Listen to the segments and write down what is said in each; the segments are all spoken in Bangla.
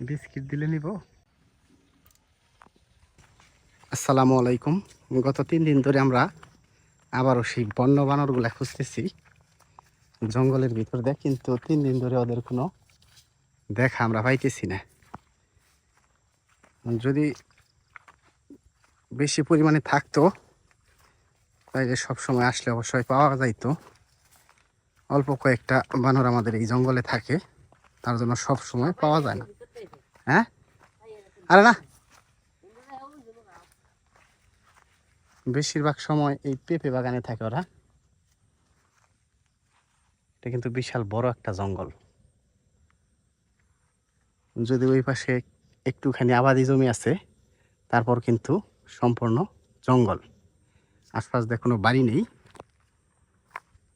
বিস্কিট দিলে নিব। আসসালামু আলাইকুম। গত তিন দিন ধরে আমরা আবারও সেই বন্য বানরগুলা খুঁজতেছি। জঙ্গলের ভিতর দেখ কিন্তু তিন দিন ধরে ওদের কোনো দেখা আমরা পাইতেছি না। যদি বেশি পরিমাণে থাকতো, তাইলে সবসময় আসলে অবশ্যই পাওয়া যাইতো। অল্প কয়েকটা বানর আমাদের এই জঙ্গলে থাকে, তার জন্য সব সময় পাওয়া যায় না। হ্যাঁ? আরে না। বেশিরভাগ সময় এই পেঁপে বাগানে থাকে ওরা। এটা কিন্তু বিশাল বড় একটা জঙ্গল। যদি ওই পাশে একটুখানি আবাদি জমি আছে, তারপর কিন্তু সম্পূর্ণ জঙ্গল। আশপাশ দিয়ে কোনো বাড়ি নেই।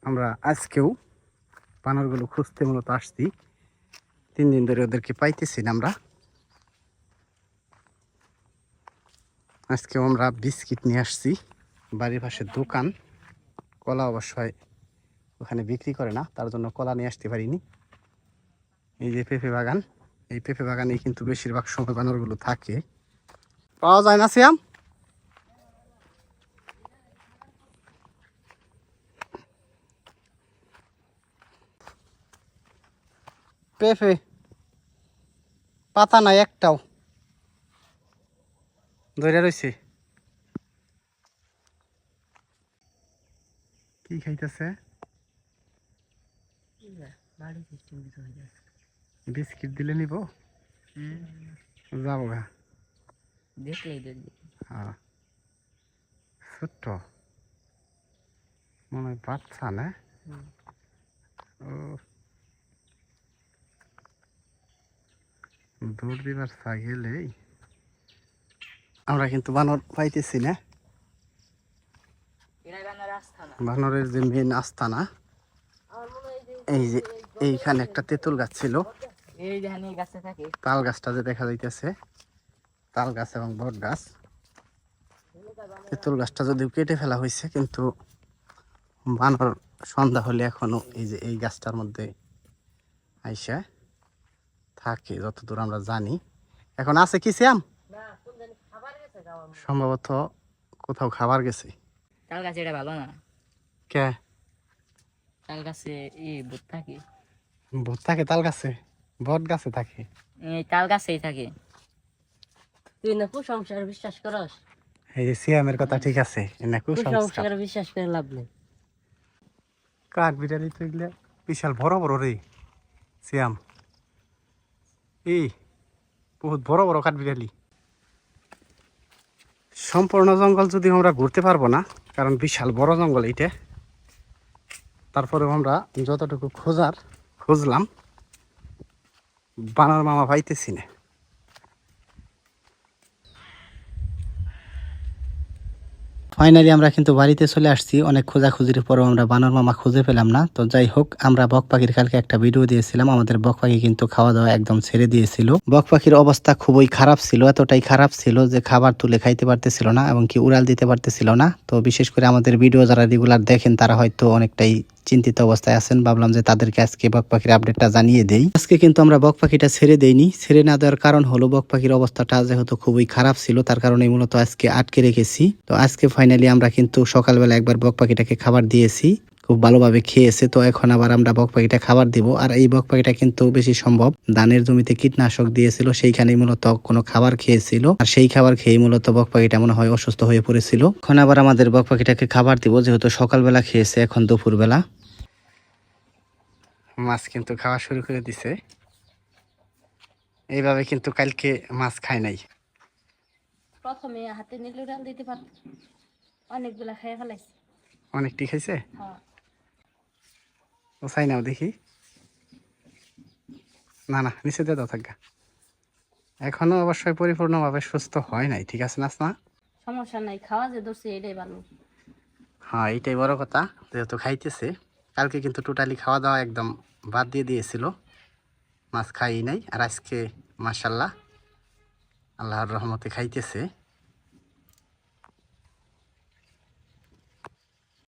আমরা আজকেও বানরগুলো খুঁজতে মূলত আসছি। তিন দিন ধরে ওদেরকে পাইতেছি না আমরা। আজকেও আমরা বিস্কিট নিয়ে আসছি। বাড়ির পাশে দোকান। কলা অবশ্যই ওখানে বিক্রি করে না, তার জন্য কলা নিয়ে আসতে পারিনি। এই যে পেঁপে বাগান, এই পেঁপে বাগানে কিন্তু বেশিরভাগ সময় বানরগুলো থাকে। পাওয়া যায় না শ্যাম পেঁপে, পাতা নাই একটাও। ধরে রয়েছে কি খাইতেছে? হয়ে বিস্কিট দিলে নিব? যাব গা। হ্যাঁ ছোট্ট। মনে হয় বাচ্চা না? ও। দৌড় দিবার গেলেই আমরা কিন্তু বানর পাইতেছি না। বানরের যে মেন আস্তানা এই যে এইখানে একটা তেঁতুল গাছ ছিল। তাল গাছটা যে দেখা যাইতেছে তাল গাছ এবং বট গাছ। তেঁতুল গাছটা যদিও কেটে ফেলা হয়েছে কিন্তু বানর সন্ধ্যা হলে এখনও এই যে এই গাছটার মধ্যে আইসা থাকে যতদূর আমরা জানি। এখন আছে কি শ্যাম না কোন জানি খাবার গেছে খাওয়ার সম্ভবত কোথাও খাবার গেছে। তাল গাছে এটা ভালো না। কে? তাল গাছে এই ভূত থাকে। ভূত থাকে তাল গাছে বট গাছে থাকে। এই তাল গাছেই থাকে। তুই না কুসংস্কার বিশ্বাস করস? এই যে শ্যামের কথা ঠিক আছে এনে কুসংস্কার। বিশ্বাস করে লাভ নেই। কাঠ বিড়ালি তো এগুলা বিশাল বড় বড় রে শ্যাম এই বহুত বড় বড় কাঠ বিড়ালি। সম্পূর্ণ জঙ্গল যদি আমরা ঘুরতে পারব না, কারণ বিশাল বড় জঙ্গল এইটা তারপরে আমরা যতটুকু খোঁজার খুঁজলাম, বানার মামা পাইতেছি না। ফাইনালি আমরা কিন্তু বাড়িতে চলে আসছি। অনেক খোঁজাখুঁজির পরেও আমরা বানর মামা খুঁজে পেলাম না। তো যাই হোক, আমরা বক পাখির কালকে একটা ভিডিও দিয়েছিলাম। আমাদের বক পাখি কিন্তু খাওয়া দাওয়া একদম ছেড়ে দিয়েছিল। বক পাখির অবস্থা খুবই খারাপ ছিল, এতটাই খারাপ ছিল যে খাবার তুলে খাইতে পারতেছিল না এবং কি উড়াল দিতে পারতেছিল না। তো বিশেষ করে আমাদের ভিডিও যারা রেগুলার দেখেন, তারা হয়তো অনেকটাই চিন্তিত অবস্থায় আছেন। ভাবলাম যে তাদেরকে আজকে বক পাখির আপডেটটা জানিয়ে দেই। আজকে কিন্তু আমরা বক পাখিটা ছেড়ে দেইনি। ছেড়ে না দেওয়ার কারণ হলো বক পাখির অবস্থাটা যেহেতু খুবই খারাপ ছিল, তার কারণে মূলত আজকে আটকে রেখেছি। তো আজকে ফাইনালি আমরা কিন্তু সকালবেলা একবার বক পাখিটাকে খাবার দিয়েছি। খুব ভালোভাবে খেয়েছে তো এখন আবার আমরা বক পাখিটা খাবার দিব। আর এই বক পাখিটা কিন্তু বেশি সম্ভব। ধানের জমিতে কীটনাশক দিয়েছিল সেইখানেই মূলত কোনো খাবার খেয়েছিল। আর সেই খাবার খেয়ে মূলত বক পাখিটা মনে হয় অসুস্থ হয়ে পড়েছিল। এখন আবার আমাদের বক পাখিটাকে খাবার দিব যেহেতু সকালবেলা খেয়েছে এখন দুপুরবেলা। মাছ কিন্তু খাওয়া শুরু করে দিছে। এইভাবে কিন্তু কালকে মাছ খায় নাই। প্রথমে হাতে নিলে দিতে পারত অনেকগুলা খেয়ে ফেলাইছে। অনেকটি খাইছে? হ্যাঁ। ও চাই নাও দেখি। না না নিচে দিয়ে দাও থাকা এখনও অবশ্যই পরিপূর্ণভাবে সুস্থ হয় নাই ঠিক আছে না না সমস্যা নাই খাওয়া যে ধরছে এটাই ভালো। হ্যাঁ এটাই বড় কথা যেহেতু খাইতেছে। কালকে কিন্তু টোটালি খাওয়া দাওয়া একদম বাদ দিয়ে দিয়েছিল। মাছ খাই নাই আর আজকে মাসাল্লাহ আল্লাহর রহমতে খাইতেছে।